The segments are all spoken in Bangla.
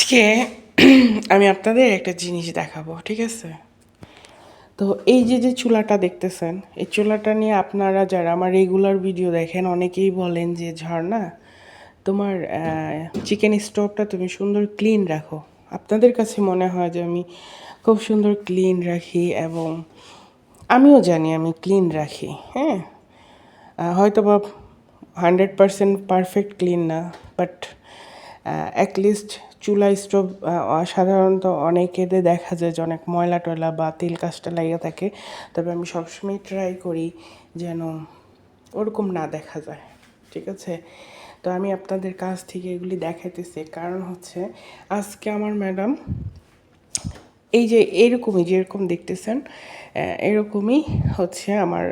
আজকে আমি আপনাদের একটা জিনিস দেখাবো, ঠিক আছে? তো এই যে যে চুলাটা দেখতেছেন, এই চুলাটা নিয়ে আপনারা যারা আমার রেগুলার ভিডিও দেখেন, অনেকেই বলেন যে ঝর্ণা তোমার চিকেন স্টোভটা তুমি সুন্দর ক্লিন রাখো। আপনাদের কাছে মনে হয় যে, আমি খুব সুন্দর ক্লিন রাখি এবং আমিও জানি আমি ক্লিন রাখি হ্যাঁ? হয়তো বা হান্ড্রেড পারসেন্ট পারফেক্ট ক্লিন না বাট অ্যাটলিস্ট চুলা স্টোভ সাধারণত অনেকেদের দেখা যায় যে অনেক ময়লা টয়লা বা তেল কাজটা লাগিয়ে থাকে। তবে আমি সবসময় ট্রাই করি যেন ওরকম না দেখা যায়, ঠিক আছে? তো আমি আপনাদের কাছ থেকে এগুলি দেখাইতেছি। কারণ হচ্ছে, আজকে আমার ম্যাডাম এই যে এরকমই, যেরকম দেখতেছেন এরকমই হচ্ছে আমার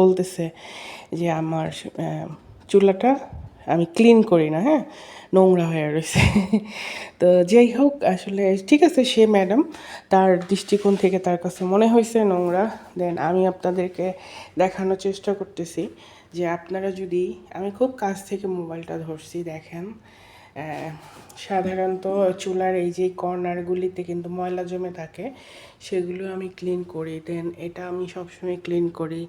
বলতেছে যে আমার চুলাটা আমি ক্লিন করি না হ্যাঁ? নোংরা হয়ে রয়েছে। তো যাই হোক, আসলে ঠিক আছে সে ম্যাডাম তার দৃষ্টিকোণ থেকে তার কাছে মনে হয়েছে নোংরা। দেন আমি আপনাদেরকে দেখানোর চেষ্টা করতেছি যে আপনারা যদি, আমি খুব কাছ থেকে মোবাইলটা ধরছি, দেখেন। সাধারণত চুলার এই যে কর্নারগুলিতে কিন্তু ময়লা জমে থাকে, সেগুলো আমি ক্লিন করি। দেন এটা আমি সবসময় ক্লিন করি।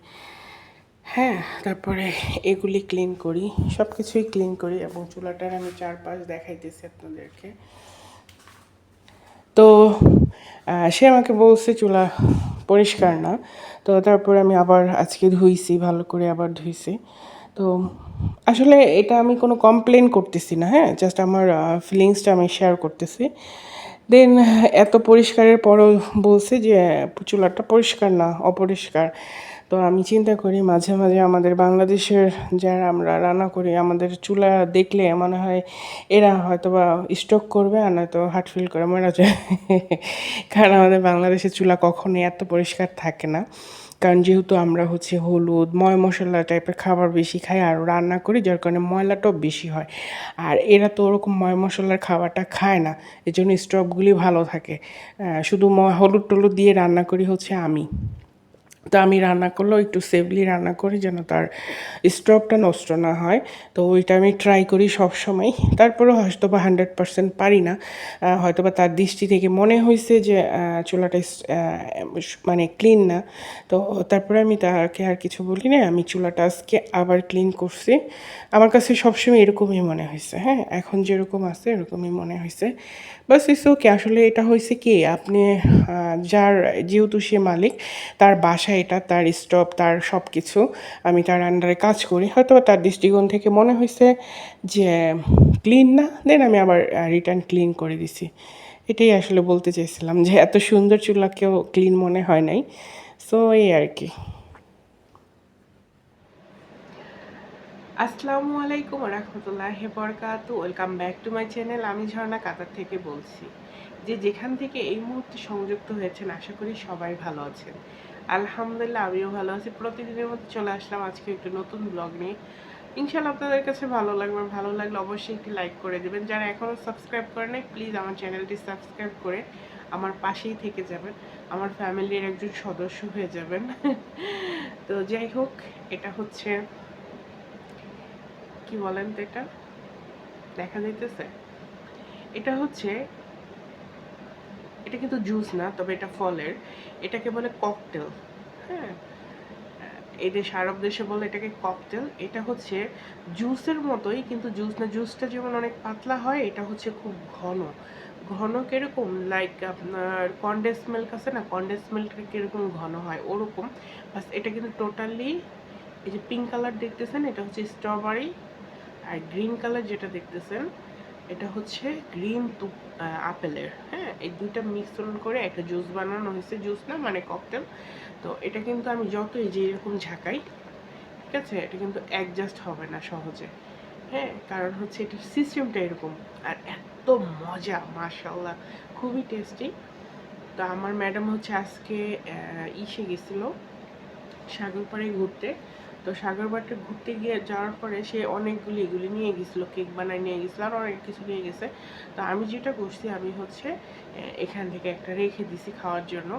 হ্যাঁ তারপরে এগুলি ক্লিন করি সব কিছুই ক্লিন করি এবং চুলাটার আমি চারপাশ দেখাইতেছি আপনাদেরকে। তো সে আমাকে বলছে চুলা পরিষ্কার না, তো তারপরে আমি আবার আজকে ধুইছি, ভালো করে আবার ধুইছি। তো আসলে এটা আমি কোনো কমপ্লেন করতেছি না হ্যাঁ জাস্ট আমার ফিলিংসটা আমি শেয়ার করতেছি। দেন এত পরিষ্কারের পরও বলছে যে, চুলাটা পরিষ্কার না, অপরিষ্কার। তো আমি চিন্তা করি মাঝে মাঝে আমাদের বাংলাদেশের যারা আমরা রান্না করি, আমাদের চুলা দেখলে মনে হয় এরা হয়তো বা স্ট্রোক করবে আর নয়তো হার্ট ফিল করে মারা যায়। কারণ আমাদের বাংলাদেশের চুলা কখনোই এত পরিষ্কার থাকে না। কারণ যেহেতু আমরা হচ্ছে হলুদ, ময় মশলা টাইপের খাবার বেশি খাই আর রান্না করি, যার কারণে ময়লাটাও বেশি হয়। আর এরা তো ওরকম ময় মশলার খাবারটা খায় না এই জন্য স্টপগুলি ভালো থাকে। শুধু হলুদ টলুদ দিয়ে রান্না করি হচ্ছে আমি। তো আমি রান্না করলেও একটু সেফলি রান্না করি যেন তার স্টোভটা নষ্ট না হয়। তো ওইটা আমি ট্রাই করি সব সময় তারপরেও হয়তো বা হান্ড্রেড পারসেন্ট পারি না। হয়তো বা তার দৃষ্টি থেকে মনে হয়েছে যে চুলাটা মানে ক্লিন না। তো তারপরে আমি তাকে আর কিছু বলি না আমি চুলাটা আজকে আবার ক্লিন করছি। আমার কাছে সবসময় এরকমই মনে হয়েছে হ্যাঁ? এখন যেরকম আছে, এরকমই মনে হয়েছে বাস ইস ওকে আসলে এটা হয়েছে কি, আপনি যার, যেহেতু সে মালিক, তার বাসায় এটা তার স্টপ তার সব কিছু আমি তার আন্ডারে কাজ করি। হয়তো তার দৃষ্টিকোণ থেকে মনে হয়েছে যে ক্লিন না দেন আমি আবার রিটার্ন ক্লিন করে দিছি। এটাই আসলে বলতে চেয়েছিলাম যে, এত সুন্দর চুলা কেউ ক্লিন মনে হয় নাই। সো এই আর কি আসসালামু আলাইকুম রহমতুল্লাহ বরকাত welcome back to my channel আমি ঝর্ণা কাতার থেকে বলছি যে, যেখান থেকে এই মুহূর্তে সংযুক্ত হয়েছেন, আশা করি সবাই ভালো আছেন। আলহামদুলিল্লাহ, আমিও ভালো আছি। প্রতিদিনের মতো চলে আসলাম আজকে একটু নতুন ব্লগ নিয়ে। ইনশাল্লাহ আপনাদের কাছে ভালো লাগবে, ভালো লাগলে অবশ্যই একটি লাইক করে দেবেন। যারা এখনও সাবস্ক্রাইব করে নাই প্লিজ আমার চ্যানেলটি সাবস্ক্রাইব করে আমার পাশেই থেকে যাবেন। আমার ফ্যামিলির একজন সদস্য হয়ে যাবেন। তো যাই হোক, এটা হচ্ছে, কি বলেন তো এটা? দেখা যাইতেছে। এটা হচ্ছে এটা কিন্তু জুস না, তবে এটা ফলের। এটাকে বলে ককটেল হ্যাঁ? এদের সারব দেশে বলে এটাকে ককটেল এটা হচ্ছে জুসের মতোই, কিন্তু জুস না জুসটা যেমন অনেক পাতলা হয়, এটা হচ্ছে খুব ঘন। ঘন কীরকম? লাইক আপনার কন্ডেন্স মিল্ক আছে না? কন্ডেন্স মিল্কটা কীরকম ঘন হয়? ওরকম। বাস এটা কিন্তু টোটালি এই যে পিঙ্ক কালার দেখতেছেন, এটা হচ্ছে স্ট্রবেরি আর গ্রিন কালার যেটা দেখতেছেন এটা হচ্ছে গ্রিন তু আপেলের হ্যাঁ? এই দুইটা মিশ্রণ করে একটা জুস বানানো হয়েছে, জুস না মানে ককটেল। তো এটা কিন্তু আমি যতই যে এরকম ঝাঁকাই, ঠিক আছে? এটা কিন্তু অ্যাডজাস্ট হবে না সহজে হ্যাঁ? কারণ হচ্ছে এটার সিস্টেমটা এরকম। আর এত মজা মাশাল্লাহ খুবই টেস্টি তো আমার ম্যাডাম হচ্ছে আজকে ইসে গেছিল সাগরপাড়ে ঘুরতে। তো সাগরবাটে ঘুরতে গিয়ে যাওয়ার পরে সে অনেকগুলি এগুলি নিয়ে গেছিল, কেক বানায় নিয়ে গেছিল, আর অনেক কিছু নিয়ে গেছে। তো আমি যেটা করছি, আমি হচ্ছে এখান থেকে একটা রেখে দিছি খাওয়ার জন্য।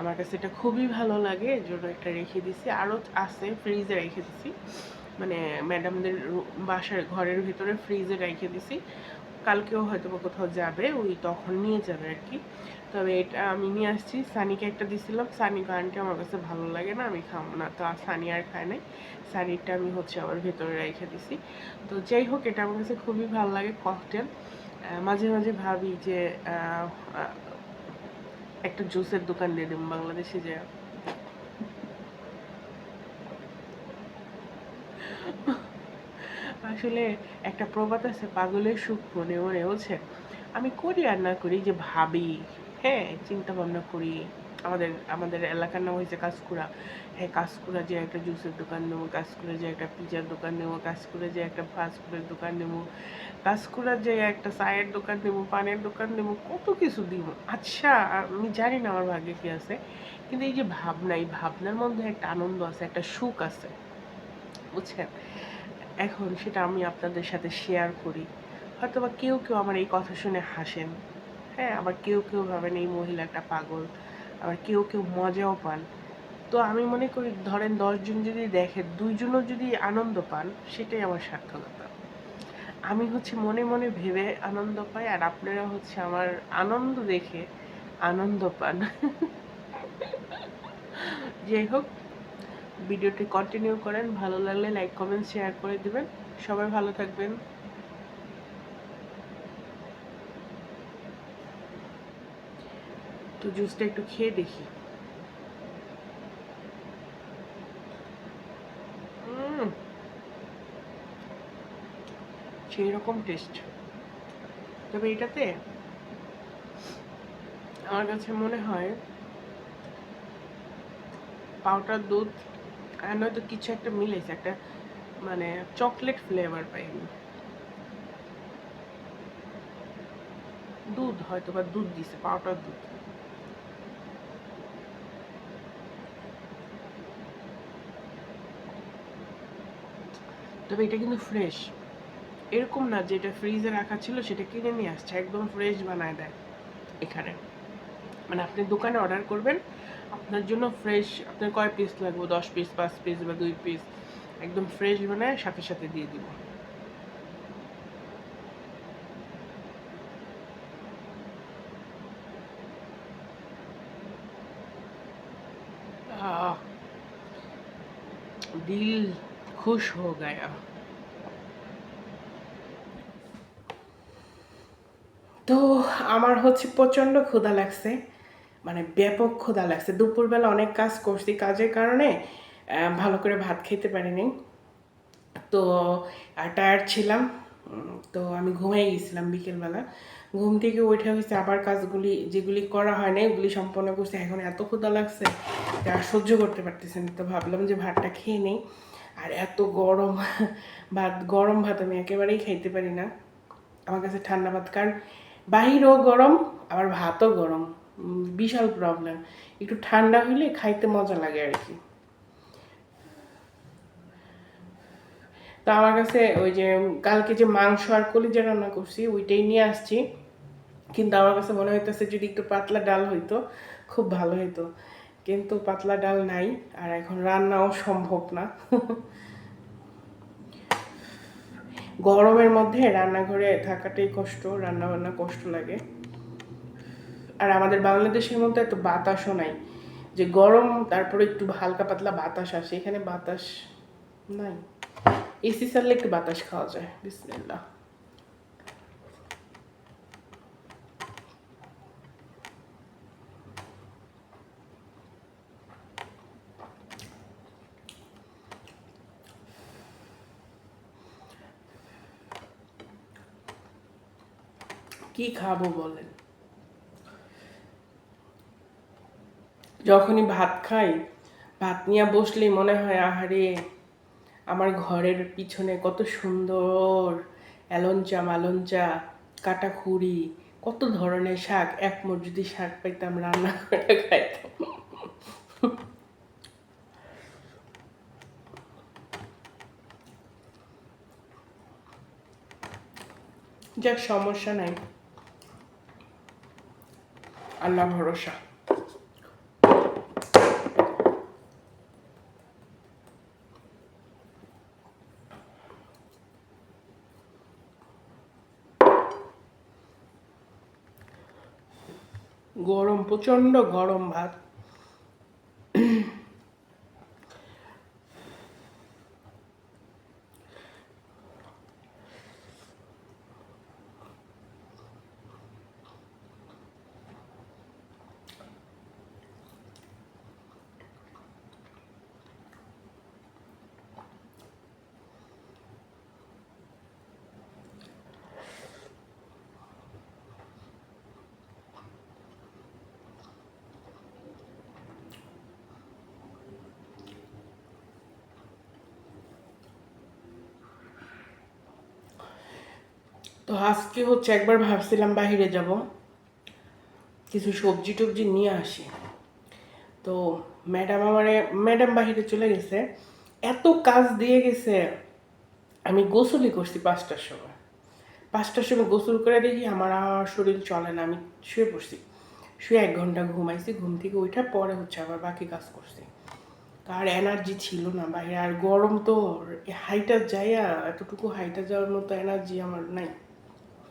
আমার কাছে এটা খুবই ভালো লাগে, এর জন্য একটা রেখে দিছি। আরও আছে, ফ্রিজে রেখে দিছি। মানে ম্যাডামদের বাসার ঘরের ভিতরে ফ্রিজে রেখে দিছি। কালকেও হয়তো বা কোথাও যাবে, ওই তখন নিয়ে যাবে আর কি। তবে এটা আমি নিয়ে আসছি। সানিকে একটা দিছিলাম। সানি গানটা আমার কাছে ভালো লাগে না, আমি খাব না। তো আর সানি আর খায় নাই। সানিরটা আমি হচ্ছে আবার ভেতরে রেখে দিছি। তো যাই হোক, এটা আমার কাছে খুবই ভালো লাগে ককটেল। মাঝে মাঝে ভাবি যে একটা জুসের দোকান দিয়ে দেবো বাংলাদেশে যে আসলে একটা প্রবাদ আছে, পাগলের সুখ মনে মনে বলছে, আমি করি আর না করি যে ভাবি হ্যাঁ চিন্তা ভাবনা করি, আমাদের আমাদের এলাকার নাম হয়েছে কাজকুড়া হ্যাঁ কাজকুড়া যে একটা জুসের দোকান নেব কাজকুড়া যে একটা পিজার দোকান নেব কাজকুড়া যে একটা ফাস্টফুডের দোকান নেব কাজকুড়া যে একটা চায়ের দোকান নেব, পানের দোকান নেব, কত কিছু দিব। আচ্ছা আমি জানি না আমার ভাগ্যে কি আছে, কিন্তু এই যে ভাবনা, এই ভাবনার মধ্যে একটা আনন্দ আছে, একটা সুখ আছে। বুঝছেন? এখন সেটা আমি আপনাদের সাথে শেয়ার করি। হয়তো বা কেউ কেউ আমার এই কথা শুনে হাসেন। হ্যাঁ আবার কেউ কেউ ভাবেন এই মহিলাটা পাগল। আবার কেউ কেউ মজাও পান। তো আমি মনে করি ধরেন দশজন যদি দেখে দুইজনও যদি আনন্দ পান, সেটাই আমার সার্থকতা। আমি হচ্ছে মনে মনে ভেবে আনন্দ পাই, আর আপনারা হচ্ছে আমার আনন্দ দেখে আনন্দ পান। যাই হোক ভিডিওটি কন্টিনিউ করেন। ভালো লাগলে লাইক কমেন্ট শেয়ার করে দিবেন। সবাই ভালো থাকবেন। তো জুসটা একটু খেয়ে দেখি। সেই রকম টেস্ট তবে এটাতে আমার কাছে মনে হয় পাউডার দুধ আর নয়তো কিছু একটা মিলেছে, একটা মানে চকলেট ফ্লেভার পাই আমি। দুধ হয়তো বা দুধ দিছে পাউডার দুধ। তবে এটা কিন্তু ফ্রেশ এরকম না যেটা ফ্রিজে রাখা ছিল, সেটা কিনে নিয়ে আসছে, একদম ফ্রেশ বানায় দেয় এখানে। মানে আপনি দোকানে অর্ডার করবেন, আপনার জন্য ফ্রেশ আপনার কয় পিস লাগবে? দশ পিস পাঁচ পিস বা দুই পিস একদম ফ্রেশ মানে সাথে সাথে দিয়ে দিব। দিল খুশ হো গায়া। তো আমার হচ্ছে প্রচণ্ড ক্ষুধা লাগছে। মানে ব্যাপক ক্ষুধা লাগছে। দুপুরবেলা অনেক কাজ করছি, কাজের কারণে ভালো করে ভাত খেতে পারিনি। তো টায়ার্ড ছিলাম। তো আমি ঘুমিয়ে গেছিলাম বিকেলবেলা। ঘুম থেকে উঠে হয়েছে আবার কাজগুলি, যেগুলি করা হয় না ওগুলি সম্পন্ন করছে। এখন এত ক্ষুধা লাগছে আর সহ্য করতে পারতেছি না। তো ভাবলাম যে ভাতটা খেয়ে নেই। আর এত গরম ভাত গরম ভাত আমি একেবারেই খাইতে পারি না। আমার কাছে ঠান্ডা ভাত, কারণ বাহিরও গরম, আবার ভাতও গরম। বিশাল প্রবলেম একটু ঠান্ডা হলে খাইতে মজা লাগে আর কি। তো আমার কাছে ওই যে কালকে যে মাংস আর কলিজা রান্না করছি, ওইটাই নিয়ে আসছি। কিন্তু আমার কাছে মনে হইতেছে যদি একটু পাতলা ডাল হইতো, খুব ভালো হইতো। কিন্তু পাতলা ডাল নাই, আর এখন রান্নাও সম্ভব না। গরমের মধ্যে রান্নাঘরে থাকাটাই কষ্ট রান্না বান্না কষ্ট লাগে। আর আমাদের বাংলাদেশের মধ্যে এত বাতাসও নাই। যে গরম, তারপরে একটু হালকা পাতলা বাতাস আসে। এখানে বাতাস নাই। এসি চাললে একটু বাতাস খাওয়া যায়। বিসমিল্লাহ। কি খাব বলেন? যখনই ভাত খাই, ভাত নিয়ে বসলেই মনে হয়, আহারে, আমার ঘরের পিছনে কত সুন্দর অ্যালঞ্চা মালঞ্চা কাটা খুঁড়ি কত ধরনের শাক, এক মোট যদি শাক পাইতাম, রান্না করে খাইতাম। যাক, সমস্যা নাই। আল্লাহ ভরসা। গরম প্রচণ্ড গরম ভাত। তো আজকে হচ্ছে একবার ভাবছিলাম বাইরে যাব। কিছু সবজি টবজি নিয়ে আসি। তো ম্যাডাম আমারে, ম্যাডাম বাইরে চলে গেছে। এত কাজ দিয়ে গেছে। আমি গোসলই করছি পাঁচটার সময়। পাঁচটার সময় গোসল করে দেখি আমার আর শরীর চলে না। আমি শুয়ে পড়ছি। শুয়ে এক ঘণ্টা ঘুমাইছি, ঘুম থেকে ওইটা পরে হচ্ছে আবার বাকি কাজ করছি। তার এনার্জি ছিল না বাইরে। আর গরম তো, হাইটা যাইয়া, এতটুকু হাইটা যাওয়ার মতো এনার্জি আমার নাই।